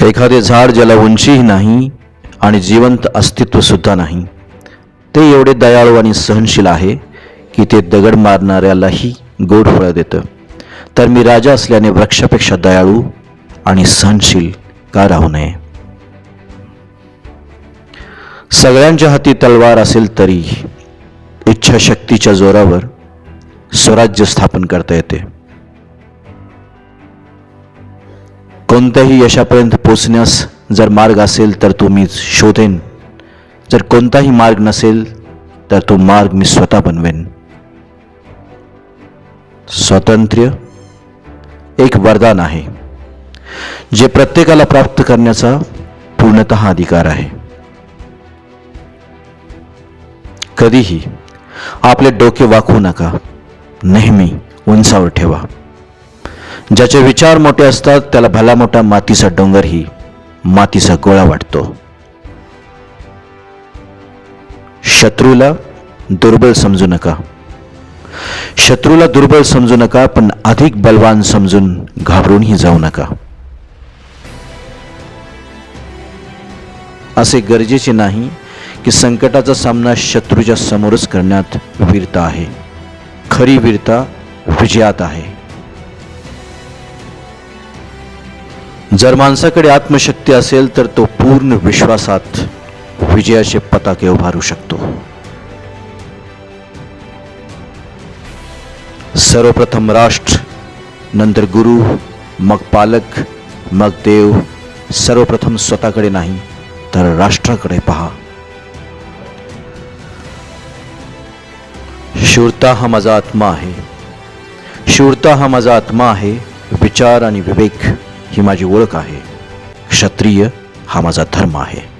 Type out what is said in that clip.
एखादे झाड ज्याला उंचीही नाही आणि जिवंत अस्तित्वसुद्धा नाही. ते एवढे दयाळू आणि सहनशील आहे की ते दगड मारणाऱ्यालाही गोड फळं देतं. तर मी राजा असल्याने वृक्षापेक्षा दयाळू आणि सहनशील का राहू नये? सगळ्यांच्या हाती तलवार असेल तरी इच्छाशक्तीच्या जोरावर स्वराज्य स्थापन करता येते. कोणत्याही यशापर्यंत पोचण्यास जर मार्ग असेल तर तो मी शोधेन. जर कोणताही मार्ग नसेल तर तो मार्ग मी स्वतः बनवेन. स्वातंत्र्य एक वरदान आहे जे प्रत्येकाला प्राप्त करण्याचा पूर्णत अधिकार आहे. कधीही आपले डोके वाकवू नका नेहमी उंचावर ठेवा. ज्याचे विचार मोठे असतात त्याला भला मोठा मातीचा डोंगरही मातीचा गोळा वाटतो. शत्रूला दुर्बल समजू नका. शत्रूला दुर्बल समजू नका पण अधिक बलवान समजून घाबरूनही जाऊ नका. असे गरजेचे नाही की संकटाचा सामना शत्रूच्या समोरच करण्यात वीरता आहे. खरी वीरता विजयात आहे. जर माणसाकडे आत्मशक्ती असेल तर तो पूर्ण विश्वासात विजयाचे पताके उभारू शकतो. सर्वप्रथम राष्ट्र नंतर गुरु मग पालक मग देव सर्वप्रथम स्वतःकडे नाही तर राष्ट्राकडे पहा. शूरता हा माझा आत्मा आहे. शूरता हा माझा आत्मा आहे विचार आणि विवेक. ही माझी ओळख आहे. क्षत्रिय हा माझा धर्म आहे.